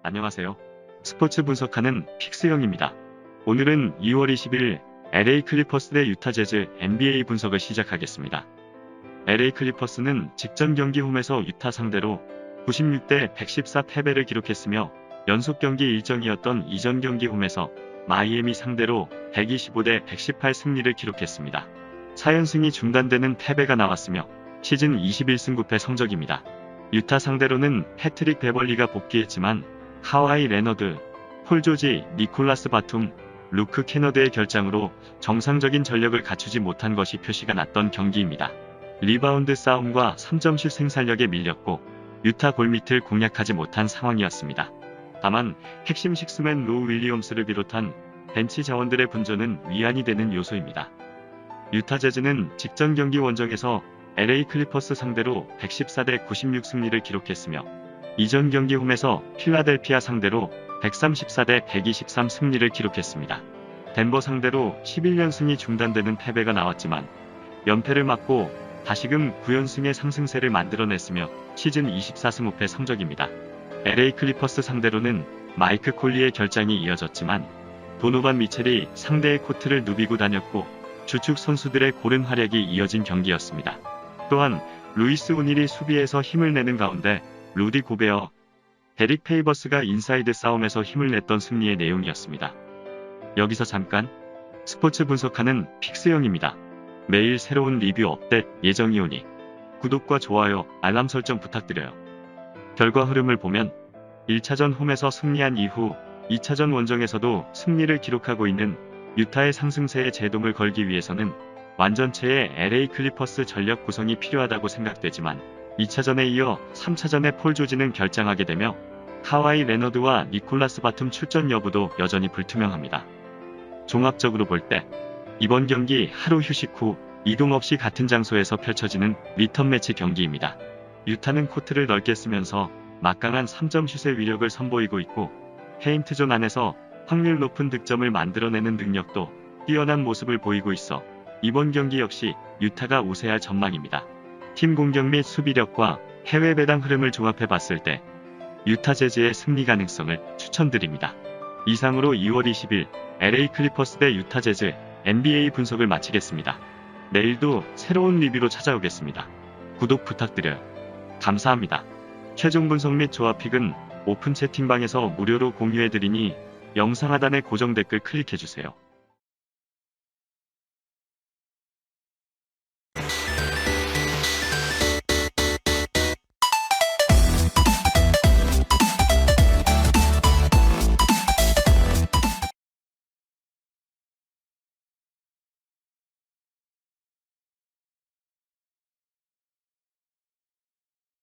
안녕하세요. 스포츠 분석하는 픽스형입니다. 오늘은 2월 20일 LA 클리퍼스 대 유타 재즈 NBA 분석을 시작하겠습니다. LA 클리퍼스는 직전 경기 홈에서 유타 상대로 96대 114 패배를 기록했으며 연속 경기 일정이었던 이전 경기 홈에서 마이애미 상대로 125대 118 승리를 기록했습니다. 4연승이 중단되는 패배가 나왔으며 시즌 21승 9패 성적입니다. 유타 상대로는 패트릭 베벌리가 복귀했지만 하와이 레너드, 폴 조지, 니콜라스 바툼, 루크 캐너드의 결장으로 정상적인 전력을 갖추지 못한 것이 표시가 났던 경기입니다. 리바운드 싸움과 3점슛 생산력에 밀렸고 유타 골밑을 공략하지 못한 상황이었습니다. 다만 핵심 식스맨 로 윌리엄스를 비롯한 벤치 자원들의 분전은 위안이 되는 요소입니다. 유타 재즈는 직전 경기 원정에서 LA 클리퍼스 상대로 114대 96 승리를 기록했으며 이전 경기 홈에서 필라델피아 상대로 134대 123 승리를 기록했습니다. 덴버 상대로 11연승이 중단되는 패배가 나왔지만 연패를 맞고 다시금 9연승의 상승세를 만들어냈으며 시즌 24승 5패 성적입니다. LA 클리퍼스 상대로는 마이크 콜리의 결장이 이어졌지만 도노반 미첼이 상대의 코트를 누비고 다녔고 주축 선수들의 고른 활약이 이어진 경기였습니다. 또한 루이스 오닐이 수비에서 힘을 내는 가운데 루디 고베어, 데릭 페이버스가 인사이드 싸움에서 힘을 냈던 승리의 내용이었습니다. 여기서 잠깐 스포츠 분석하는 픽스형입니다. 매일 새로운 리뷰 업데이트 예정이 오니 구독과 좋아요, 알람 설정 부탁드려요. 결과 흐름을 보면 1차전 홈에서 승리한 이후 2차전 원정에서도 승리를 기록하고 있는 유타의 상승세에 제동을 걸기 위해서는 완전체의 LA 클리퍼스 전력 구성이 필요하다고 생각되지만 2차전에 이어 3차전에 폴 조지는 결장하게 되며 하와이 레너드와 니콜라스 바툼 출전 여부도 여전히 불투명합니다. 종합적으로 볼 때 이번 경기 하루 휴식 후 이동 없이 같은 장소에서 펼쳐지는 리턴 매치 경기입니다. 유타는 코트를 넓게 쓰면서 막강한 3점 슛의 위력을 선보이고 있고 페인트존 안에서 확률 높은 득점을 만들어내는 능력도 뛰어난 모습을 보이고 있어 이번 경기 역시 유타가 우세할 전망입니다. 팀 공격 및 수비력과 해외 배당 흐름을 종합해 봤을 때 유타 재즈의 승리 가능성을 추천드립니다. 이상으로 2월 20일 LA 클리퍼스 대 유타 재즈 NBA 분석을 마치겠습니다. 내일도 새로운 리뷰로 찾아오겠습니다. 구독 부탁드려요. 감사합니다. 최종 분석 및 조합픽은 오픈 채팅방에서 무료로 공유해드리니 영상 하단의 고정 댓글 클릭해주세요.